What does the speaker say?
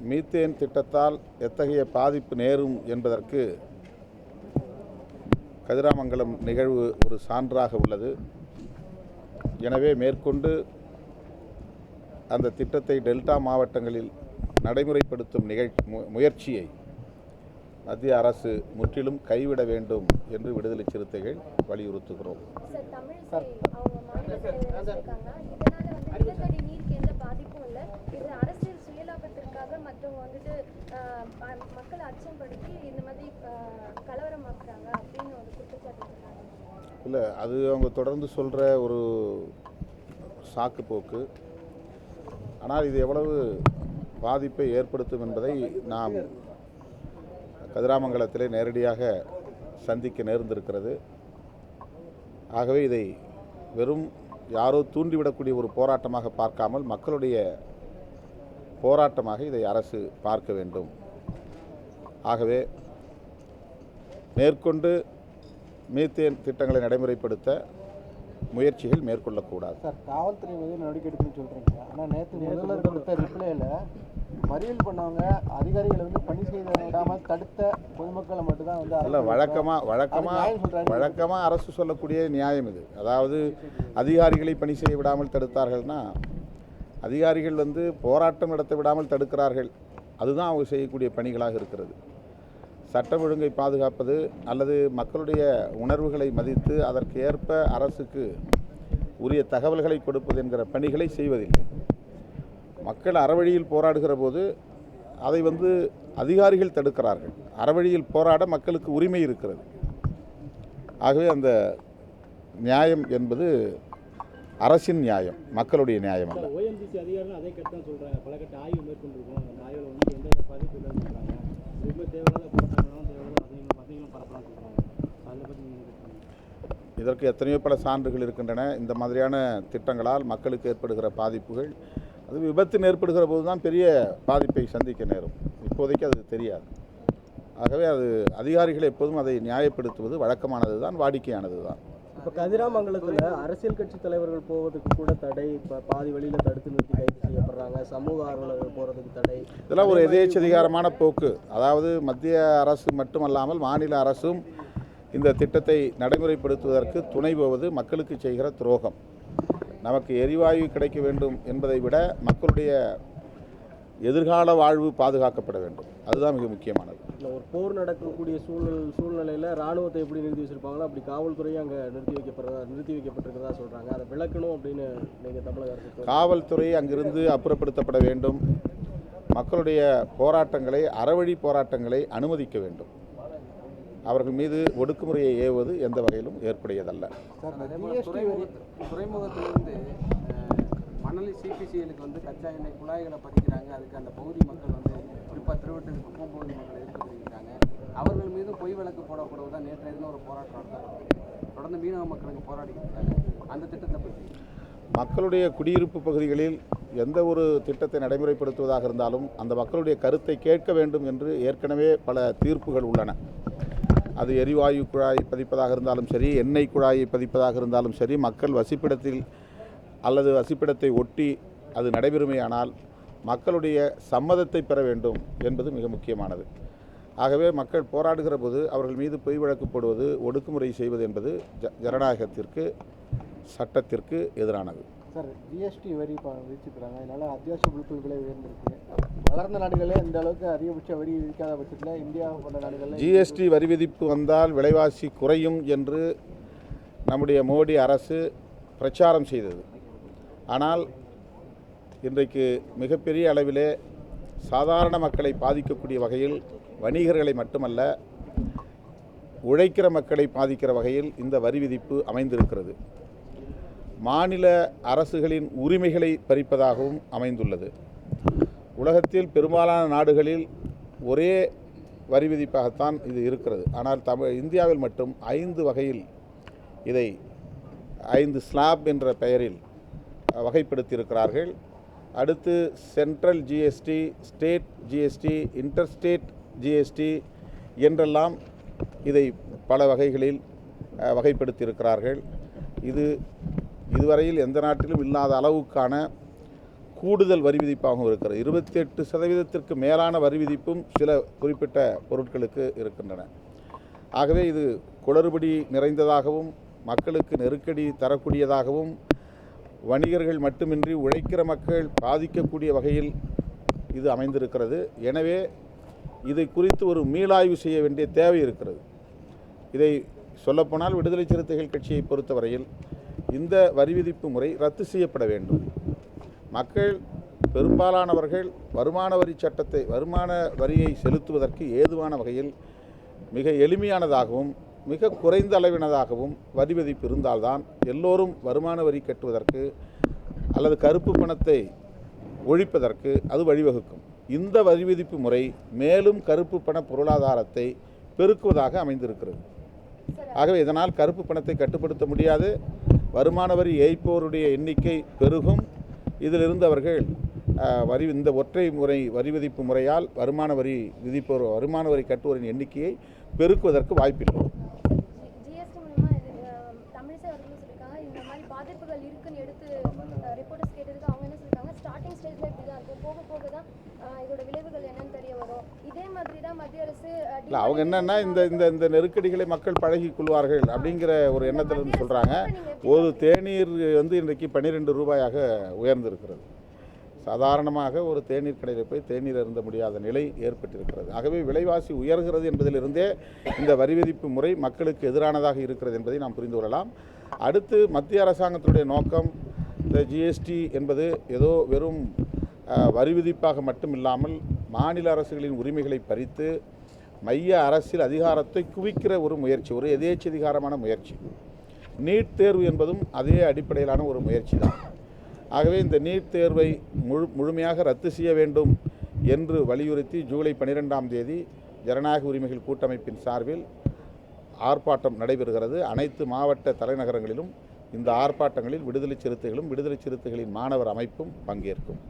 Methane திட்டத்தால் எத்தகைய பாதிப்பு நேரும் என்பதற்கு கதிராமங்கலம் நிகழ்வு ஒரு சான்றாக உள்ளது. எனவே மேற்கொண்டு அந்த திட்டத்தை டெல்டா மாவட்டங்களில் நடைமுறைப்படுத்தும் நிகழ்ச்சி முயற்சியை மத்திய அரசு முற்றிலும் கைவிட வேண்டும் என்று விடுதலை சிறுத்தைகள் வலியுறுத்துகிறோம். சார் தமிழிசை அவங்க மாநில தலைவர் இருக்காங்க இதனால வந்து நிலத்தடி நீருக்கு எந்த பாதிப்பும் இல்லை இது அரசியல் சுயலாபத்திற்காக மற்றவங்க வந்துட்டு ஆஹ், இந்த மாதிரி கலவரமாக்குறாங்க அப்படின்னு ஒரு குற்றச்சாட்டு இல்லை அது அவங்க தொடர்ந்து சொல்கிற ஒரு சாக்கு போக்கு. ஆனால் இது எவ்வளவு பாதிப்பை ஏற்படுத்தும் என்பதை நாம் கதிராமங்கலத்திலே நேரடியாக சந்திக்க நேர்ந்திருக்கிறது. ஆகவே இதை வெறும் யாரோ தூண்டிவிடக்கூடிய ஒரு போராட்டமாக பார்க்காமல் மக்களுடைய போராட்டமாக இதை அரசு பார்க்க வேண்டும். ஆகவே மேற்கொண்டு மீத்தேன் திட்டங்களை நடைமுறைப்படுத்த முயற்சிகள் மேற்கொள்ளக்கூடாது. சார் காவல்துறை மீது நடவடிக்கை எடுக்கணும்னு சொல்றீங்க. ஆனா நேற்று முதல்வர் கொடுத்த ரிப்ளைல மறியல் பண்ணவங்க அதிகாரிகளை வந்து பணி செய்த விடாம தடுத்த பொதுமக்களை மட்டும்தான் வந்து அரசு வழக்கமாக வழக்கமாக. வழக்கமாக அரசு சொல்லக்கூடிய நியாயம் இது. அதாவது அதிகாரிகளை பணி செய்ய விடாமல் தடுத்தார்கள்னா அதிகாரிகள் வந்து போராட்டம் நடத்த விடாமல் தடுக்கிறார்கள். அதுதான் அவங்க செய்யக்கூடிய பணிகளாக இருக்கிறது. சட்டம் ஒழுங்கை பாதுகாப்பது அல்லது மக்களுடைய உணர்வுகளை மதித்து அதற்கு ஏற்ப அரசுக்கு உரிய தகவல்களை கொடுப்பது என்கிற பணிகளை செய்வதில்லை. மக்கள் அறவழியில் போராடுகிற போது அதை வந்து அதிகாரிகள் தடுக்கிறார்கள். அறவழியில் போராட மக்களுக்கு உரிமை இருக்கிறது. ஆகவே அந்த நியாயம் என்பது அரசின் நியாயம் மக்களுடைய நியாயம் அல்ல. இதற்கு எத்தனையோ பல சான்றுகள் இருக்கின்றன. இந்த மாதிரியான திட்டங்களால் மக்களுக்கு ஏற்படுகிற பாதிப்புகள் அது விபத்து ஏற்படுகிற போது தான் பெரிய பாதிப்பை சந்திக்க நேரும். இப்போதைக்கு அது தெரியாது. ஆகவே அது அதிகாரிகள் எப்போதும் அதை நியாயப்படுத்துவது வழக்கமானது தான் வாடிக்கையானது தான் இப்போ கதிராமங்கலத்தில் அரசியல் கட்சி தலைவர்கள் போவதுக்கு கூட தடை. இப்போ பாதி வழியில் தடுத்து நிறுத்தி கைது செய்யப்படுறாங்க. சமூக ஆர்வலர்கள் போகிறதுக்கு தடை. இதெல்லாம் ஒரு எதேச்சதிகாரமான போக்கு. அதாவது மத்திய அரசு மட்டுமல்லாமல் மாநில அரசும் இந்த திட்டத்தை நடைமுறைப்படுத்துவதற்கு துணை போவது மக்களுக்கு செய்கிற துரோகம். நமக்கு எரிவாயு கிடைக்க வேண்டும் என்பதை விட மக்களுடைய எதிர்கால வாழ்வு பாதுகாக்கப்பட வேண்டும். அதுதான் மிக முக்கியமானது. இல்லை ஒரு போர் நடக்கக்கூடிய சூழ்நிலை சூழ்நிலையில் ராணுவத்தை எப்படி நிறுத்தி வச்சிருப்பாங்களோ அப்படி காவல்துறையும் அங்கே நிறுத்தி வைக்கப்படுறதா நிறுத்தி வைக்கப்பட்டிருக்கிறதா சொல்கிறாங்க அதை விளக்கணும் அப்படின்னு நீங்கள் தமிழக அரசு காவல்துறை அங்கிருந்து அப்புறப்படுத்தப்பட வேண்டும். மக்களுடைய போராட்டங்களை அறவழி போராட்டங்களை அனுமதிக்க வேண்டும். அவர்கள் மீது ஒடுக்குமுறையை ஏவுவது எந்த வகையிலும் ஏற்புடையதல்ல. மணலி சிபிசிஎலுக்கு வந்து கச்சா எண்ணெய் குழாய்களை பதிக்கிறாங்க அதுக்கு அந்த பகுதி மக்கள் வந்து குறிப்பாக திருவட்டூர் பூம்பகுதி மக்கள் எதிர்ப்பு தெரிவிக்கிறாங்க. அவர்கள் மீது பொய் வழக்கு தான் நேற்றைய தினம் ஒரு போராட்டம் நடத்தப்பட்டது தொடர்ந்து மீனவ மக்களுக்கு போராடிக்கிட்டு இருக்காங்க. அந்த திட்டத்தை பற்றி மக்களுடைய குடியிருப்பு பகுதிகளில் எந்த ஒரு திட்டத்தை நடைமுறைப்படுத்துவதாக இருந்தாலும் அந்த மக்களுடைய கருத்தை கேட்க வேண்டும் என்று ஏற்கனவே பல தீர்ப்புகள் உள்ளன. அது எரிவாயு குழாய் பதிப்பதாக இருந்தாலும் சரி எண்ணெய் குழாயை பதிப்பதாக இருந்தாலும் சரி மக்கள் வசிப்பிடத்தில் அல்லது வசிப்பிடத்தை ஒட்டி அது நடைபெறுமையானால் மக்களுடைய சம்மதத்தை பெற வேண்டும் என்பது மிக முக்கியமானது. ஆகவே மக்கள் போராடுகிற போது அவர்கள் மீது பொய் வழக்கு போடுவது ஒடுக்குமுறை செய்வது என்பது ஜ ஜனநாயகத்திற்கு சட்டத்திற்கு எதிரானது. சார் ஜிஎஸ்டி வரி விதிச்சிருக்கிறாங்க. அதனால அத்தியாவசிய பொருட்கள் விலை உயர்ந்திருக்கு. வளர்ந்த நாடுகளே இந்த அளவுக்கு அதிகபட்ச வரி விதிக்காத பட்சத்தில் இந்தியா போன்ற நாடுகளில் ஜிஎஸ்டி வரி விதிப்பு வந்தால் விலைவாசி குறையும் என்று நம்முடைய மோடி அரசு பிரச்சாரம் செய்தது. ஆனால் இன்றைக்கு மிகப்பெரிய அளவிலே சாதாரண மக்களை பாதிக்கக்கூடிய வகையில் வணிகர்களை மட்டுமல்ல உழைக்கிற மக்களை பாதிக்கிற வகையில் இந்த வரி விதிப்பு அமைந்திருக்கிறது. மாநில அரசுகளின் உரிமைகளை பறிப்பதாகவும் அமைந்துள்ளது. உலகத்தில் பெரும்பாலான நாடுகளில் ஒரே வரி விதிப்பாகத்தான் இது இருக்கிறது. ஆனால் தமிழ் இந்தியாவில் மட்டும் ஐந்து வகையில் இதை ஐந்து ஸ்லாப் என்ற பெயரில் வகைப்படுத்தியிருக்கிறார்கள். அடுத்து central GST state GST interstate GST என்றெல்லாம் இதை பல வகைகளில் வகைப்படுத்தியிருக்கிறார்கள். இது இதுவரையில் எந்த நாட்டிலும் இல்லாத அளவுக்கான கூடுதல் வரி விதிப்பாகவும் இருக்கிறது. இருபத்தி எட்டு சதவீதத்திற்கு மேலான வரி விதிப்பும் சில குறிப்பிட்ட பொருட்களுக்கு இருக்கின்றன. ஆகவே இது குளறுபடி நிறைந்ததாகவும் மக்களுக்கு நெருக்கடி தரக்கூடியதாகவும் வணிகர்கள் மட்டுமின்றி உழைக்கிற மக்கள் பாதிக்கக்கூடிய வகையில் இது அமைந்திருக்கிறது. எனவே இதை குறித்து ஒரு மீளாய்வு செய்ய வேண்டிய தேவை இருக்கிறது. இதை சொல்லப்போனால் விடுதலை சிறுத்தைகள் கட்சியை பொறுத்தவரையில் இந்த வரி விதிப்பு முறை ரத்து செய்யப்பட வேண்டும். மக்கள் பெரும்பாலானவர்கள் வருமான வரி சட்டத்தை வருமான வரியை செலுத்துவதற்கு ஏதுவான வகையில் மிக எளிமையானதாகவும் மிக குறைந்த அளவினதாகவும் வரி விதிப்பு இருந்தால்தான் எல்லோரும் வருமான வரி கட்டுவதற்கு அல்லது கருப்பு பணத்தை ஒழிப்பதற்கு அது வழிவகுக்கும். இந்த வரி விதிப்பு முறை மேலும் கருப்பு பண பொருளாதாரத்தை பெருக்குவதாக அமைந்திருக்கிறது. ஆகவே இதனால் கருப்பு பணத்தை கட்டுப்படுத்த முடியாது. வருமான வரி ஏய்ப்போருடைய எண்ணிக்கை பெருகும். இதிலிருந்து அவர்கள் வரி இந்த ஒற்றை முறை வரி விதிப்பு முறையால் வருமான வரி விதிப்போர் வருமான வரி கட்டுவோரின் எண்ணிக்கையை பெருக்குவதற்கு வாய்ப்பில்லை ஜிஎஸ்டி மூலமா இது அஹ், தமிழிசை அவர்களும் சொல்லியிருக்காங்க இந்த மாதிரி பாதிப்புகள் எடுத்து ரிப்போர்ட்டர்ஸ் கேட்டதுக்கு அவங்க என்ன சொல்லியிருக்காங்க ஸ்டார்டிங் ஸ்டேஜ்ல இப்படி தான் இருக்கும் போக போக தான் இதோட விளைவுகள் என்னன்னு தெரிய வரும். இதே மாதிரி தான் மத்திய அரசு இல்லை அவங்க என்னன்னா இந்த இந்த இந்த நெருக்கடிகளை மக்கள் பழகிக் கொள்வார்கள் அப்படிங்கிற ஒரு எண்ணத்திலிருந்து சொல்கிறாங்க ஒரு தேநீர் வந்து இன்றைக்கு பன்னிரெண்டு ரூபாயாக உயர்ந்திருக்கிறது. சாதாரணமாக ஒரு தேநீர் கடையில் போய் தேநீர் அருந்த முடியாத நிலை ஏற்பட்டிருக்கிறது. ஆகவே விலைவாசி உயர்கிறது என்பதிலிருந்தே இந்த வரி விதிப்பு முறை மக்களுக்கு எதிரானதாக இருக்கிறது என்பதை நாம் புரிந்து கொள்ளலாம். அடுத்து மத்திய அரசாங்கத்துடைய நோக்கம் இந்த ஜிஎஸ்டி என்பது ஏதோ வெறும் வரி விதிப்பாக மட்டும் இல்லாமல் மாநில அரசுகளின் உரிமைகளை பறித்து மைய அரசியல் அதிகாரத்தை குவிக்கிற ஒரு முயற்சி ஒரு எதேச்சதிகாரமான முயற்சி. நீட் தேர்வு என்பதும் அதே அடிப்படையிலான ஒரு முயற்சி தான். ஆகவே இந்த நீட் தேர்வை முழு முழுமையாக ரத்து செய்ய வேண்டும் என்று வலியுறுத்தி ஜூலை பன்னிரெண்டாம் தேதி ஜனநாயக உரிமைகள் கூட்டமைப்பின் சார்பில் ஆர்ப்பாட்டம் நடைபெறுகிறது. அனைத்து மாவட்ட தலைநகரங்களிலும் இந்த ஆர்ப்பாட்டங்களில் விடுதலை சிறுத்தைகளும் விடுதலை சிறுத்தைகளின் மாணவர் அமைப்பும் பங்கேற்கும்.